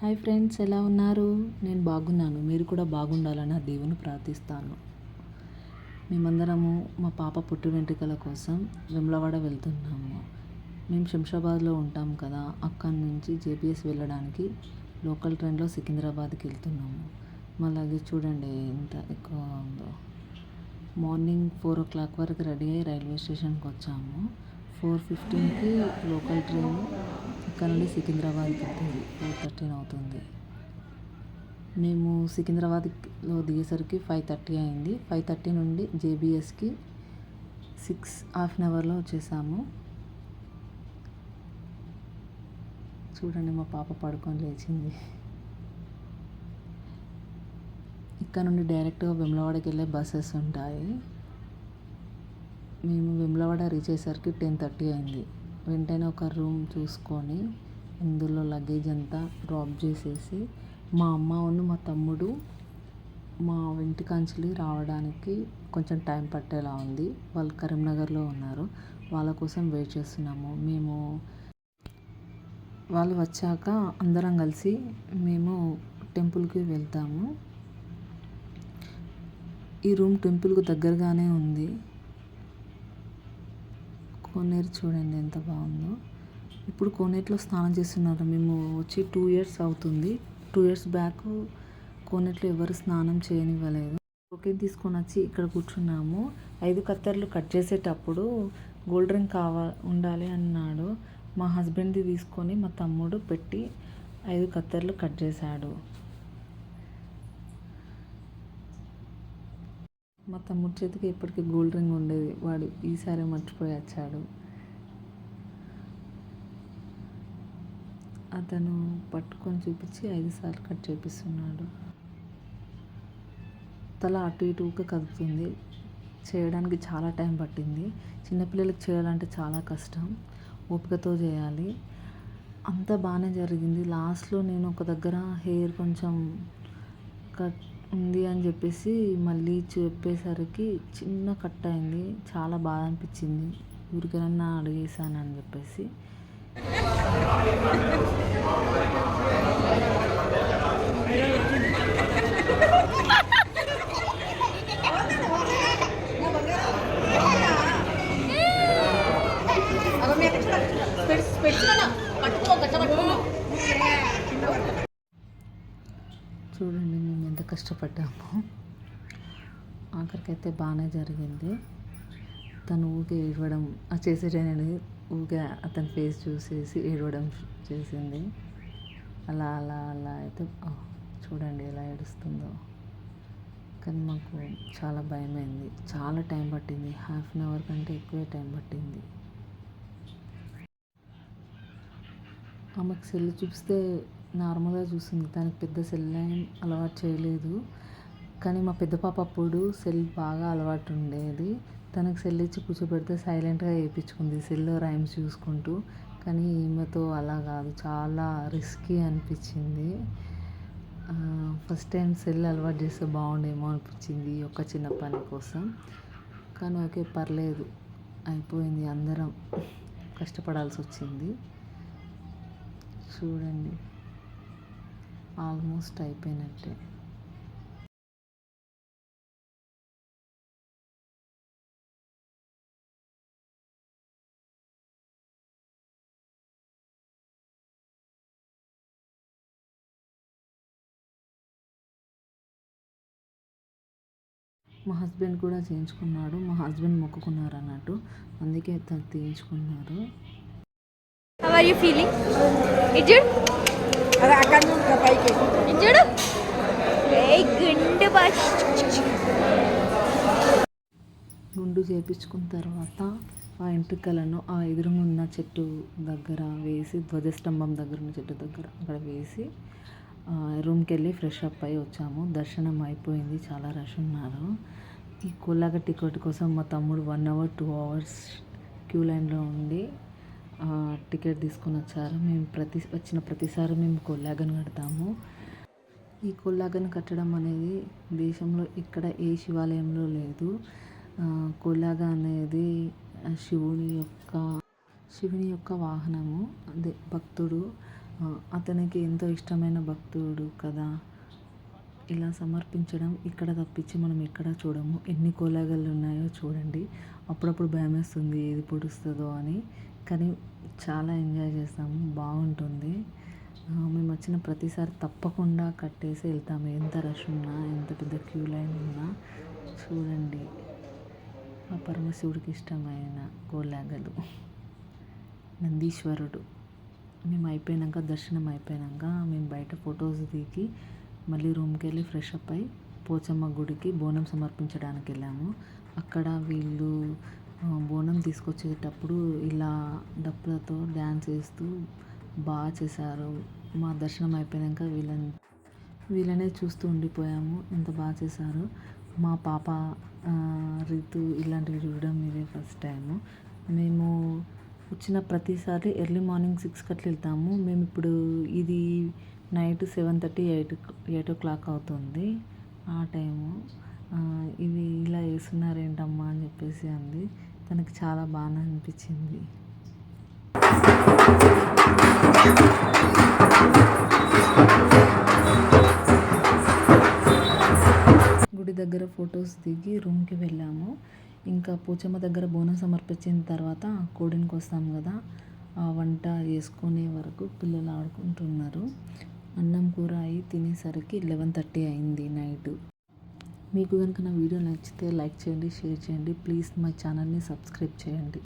Hi friends ఎలా ఉన్నారు? నేను బాగున్నాను. మీరు కూడా బాగుండాలని ఆ దేవుని ప్రార్థిస్తాను. మేమందరము మా పాప పుట్టు వెంట్రుకల కోసం విమలవాడ వెళ్తున్నాము. మేము శంషాబాద్లో ఉంటాం కదా అక్కడి నుంచి జేపీఎస్ వెళ్ళడానికి లోకల్ ట్రైన్లో సికింద్రాబాద్కి వెళ్తున్నాము. మా లగేజ్ చూడండి ఎంత ఎక్కువ ఉందో. మార్నింగ్ ఫోర్ ఓ క్లాక్ వరకు రెడీ అయ్యి రైల్వే స్టేషన్కి వచ్చాము. ఫోర్ ఫిఫ్టీన్కి లోకల్ ట్రైన్ ఇక్కడ నుండి సికింద్రాబాద్కి వెళ్తుంది. ఫోర్ థర్టీన్ అవుతుంది. మేము సికింద్రాబాద్లో దిగేసరికి ఫైవ్ థర్టీ అయింది. ఫైవ్ థర్టీ నుండి జేబీఎస్కి సిక్స్ హాఫ్ అన్ అవర్లో వచ్చేసాము. చూడండి మా పాప పడుకొని లేచింది. ఇక్కడ నుండి డైరెక్ట్గా వెమ్లవాడకి వెళ్ళే బస్సెస్ ఉంటాయి. మేము వెమ్లవాడ రీచ్ అయ్యేసరికి టెన్ థర్టీ అయింది. వెంటనే ఒక రూమ్ చూసుకొని అందులో లగేజ్ అంతా డ్రాప్ చేసేసి మా అమ్మ ఉన్న మా తమ్ముడు మా ఇంటికాంచెలి రావడానికి కొంచెం టైం పట్టేలా ఉంది. వాళ్ళు కరీంనగర్లో ఉన్నారు. వాళ్ళ కోసం వెయిట్ చేస్తున్నాము. మేము వాళ్ళు వచ్చాక అందరం కలిసి మేము టెంపుల్కి వెళ్తాము. ఈ రూమ్ టెంపుల్కి దగ్గరగానే ఉంది. కోనేరు చూడండి ఎంత బాగుందో. ఇప్పుడు కోనేటిలో స్నానం చేస్తున్నారు. మేము వచ్చి టూ ఇయర్స్ అవుతుంది. టూ ఇయర్స్ బ్యాక్ కోనేటిలో ఎవరు స్నానం చేయనివ్వలేదు. ఓకే తీసుకొని వచ్చి ఇక్కడ కూర్చున్నాము. ఐదు కత్తెరలు కట్ చేసేటప్పుడు గోల్డ్ రింగ్ కావాలి ఉండాలి అన్నాడు. మా హస్బెండ్ది తీసుకొని మా తమ్ముడు పెట్టి ఐదు కత్తెరలు కట్ చేశాడు. మా తమ్ముడు చేతికి ఇప్పటికీ గోల్డ్ రింగ్ ఉండేది. వాడు ఈసారి మర్చిపోయి వచ్చాడు. అతను పట్టుకొని చూపించి ఐదు సార్లు కట్ చేపిస్తున్నాడు. తల అటు ఇటుగా కదుతుంది కదుపుతుంది. చేయడానికి చాలా టైం పట్టింది. చిన్నపిల్లలకి చేయాలంటే చాలా కష్టం. ఓపికతో చేయాలి. అంతా బాగానే జరిగింది. లాస్ట్లో నేను ఒక దగ్గర హెయిర్ కొంచెం కట్ ఉంది అని చెప్పేసి మళ్ళీ చెప్పేసరికి చిన్న కట్ అయింది. చాలా బాధ అనిపించింది. ఊరికైనా అడిగేసాను అని చెప్పేసి చూడండి మేము ఎంత కష్టపడ్డాము. ఆఖరికైతే బాగానే జరిగింది. తను ఊరికే ఏడవడం ఆ చేసేటనేది ఊరికే అతని ఫేస్ చూసేసి ఏడవడం చేసింది. అలా అలా అలా అయితే చూడండి ఎలా ఏడుస్తుందో. కానీ మాకు చాలా భయమైంది. చాలా టైం పట్టింది. హాఫ్ అన్ అవర్ కంటే ఎక్కువే టైం పట్టింది. ఆమెకు సెల్ చూపిస్తే నార్మల్గా చూసింది. తనకి పెద్ద సెల్ ఏం అలవాటు చేయలేదు. కానీ మా పెద్ద పాప అప్పుడు సెల్ బాగా అలవాటు ఉండేది. తనకు సెల్ ఇచ్చి కూర్చోబెడితే సైలెంట్గా వేయించుకుంది సెల్లో రైమ్స్ చూసుకుంటూ. కానీ ఈమెతో అలా కాదు. చాలా రిస్కీ అనిపించింది. ఫస్ట్ టైం సెల్ అలవాటు చేస్తే బాగుండేమో అనిపించింది ఈ చిన్న పని కోసం. కానీ ఓకే పర్లేదు. అయిపోయింది అందరం. కష్టపడాల్సి వచ్చింది. చూడండి. ఆల్మోస్ట్ అయిపోయినట్టే మా హస్బెండ్ కూడా చేయించుకున్నాడు మా హస్బెండ్ మొక్కుకున్నారు అన్నట్టు అందుకే తను తీయించుకున్నారు How are you feeling? Injured? గుండు చేపించుకున్న తర్వాత ఆ ఎంట్రుకలను ఆ ఎదురుగా ఉన్న చెట్టు దగ్గర వేసి ధ్వజస్తంభం దగ్గర ఉన్న చెట్టు దగ్గర అక్కడ వేసి ఆ, రూమ్కి వెళ్ళి ఫ్రెష్ అప్ అయి వచ్చాము. దర్శనం అయిపోయింది. చాలా రష్ ఉన్నారు. ఈ కోలాగ టికెట్ కోసం మా తమ్ముడు one hour two hours queue లైన్లో ఉండి టికెట్ తీసుకొని వచ్చారు. మేము ప్రతి వచ్చిన ప్రతిసారి మేము కొల్లాగను కడతాము. ఈ కొల్లాగను కట్టడం అనేది దేశంలో ఇక్కడ ఏ శివాలయంలో లేదు. కొల్లాగ అనేది శివుని యొక్క శివుని యొక్క వాహనము. అదే భక్తుడు అతనికి ఎంతో ఇష్టమైన భక్తుడు కదా. ఇలా సమర్పించడం ఇక్కడ తప్పించి మనం ఎక్కడ చూడము. ఎన్ని కోలాగలు ఉన్నాయో చూడండి. అప్పుడప్పుడు భయం వేస్తుంది ఏది పొడుస్తుందో అని. కానీ చాలా ఎంజాయ్ చేస్తాము బాగుంటుంది. మేము వచ్చిన ప్రతిసారి తప్పకుండా కట్టేసి వెళ్తాము. ఎంత రష్ ఉన్నా ఎంత పెద్ద క్యూ లైన్ ఉన్నా. చూడండి. ఆ పరమశివుడికి ఇష్టమైన గోలాగలు నందీశ్వరుడు. మేము అయిపోయాక దర్శనం అయిపోయాక మేము బయట ఫొటోస్ దిగి మళ్ళీ రూమ్కి వెళ్ళి ఫ్రెష్ అప్ అయి పోచమ్మ గుడికి బోనం సమర్పించడానికి వెళ్ళాము. అక్కడ వీళ్ళు బోనం తీసుకొచ్చేటప్పుడు ఇలా డప్పులతో డ్యాన్స్ వేస్తూ బాగా చేశారు. మా దర్శనం అయిపోయాక వీళ్ళని వీళ్ళనే చూస్తూ ఉండిపోయాము. ఎంత బాగా చేశారు. మా పాప రీతు ఇలాంటివి చూడడం ఇదే ఫస్ట్ టైము. మేము వచ్చిన ప్రతిసారి ఎర్లీ మార్నింగ్ సిక్స్కి అట్లా వెళ్తాము. మేము ఇప్పుడు ఇది night seven thirty eight eight o'clock అవుతుంది ఆ టైము. ఇవి ఇలా వేస్తున్నారు ఏంటమ్మా అని చెప్పేసి అంది. తనకు చాలా బాగా అనిపించింది. గుడి దగ్గర ఫొటోస్ దిగి రూమ్కి వెళ్ళాము. ఇంకా పూచమ్మ దగ్గర బోనం సమర్పించిన తర్వాత కోడినికి వస్తాం కదా ఆ వంట చేసుకునే వరకు పిల్లలు ఆడుకుంటున్నారు. అన్నం కూర అయి తినేసరికి లెవెన్ థర్టీ అయింది నైట్. మీకు కనుక నా వీడియో నచ్చితే లైక్ చేయండి షేర్ చేయండి. ప్లీజ్ మా ఛానల్ని సబ్స్క్రైబ్ చేయండి.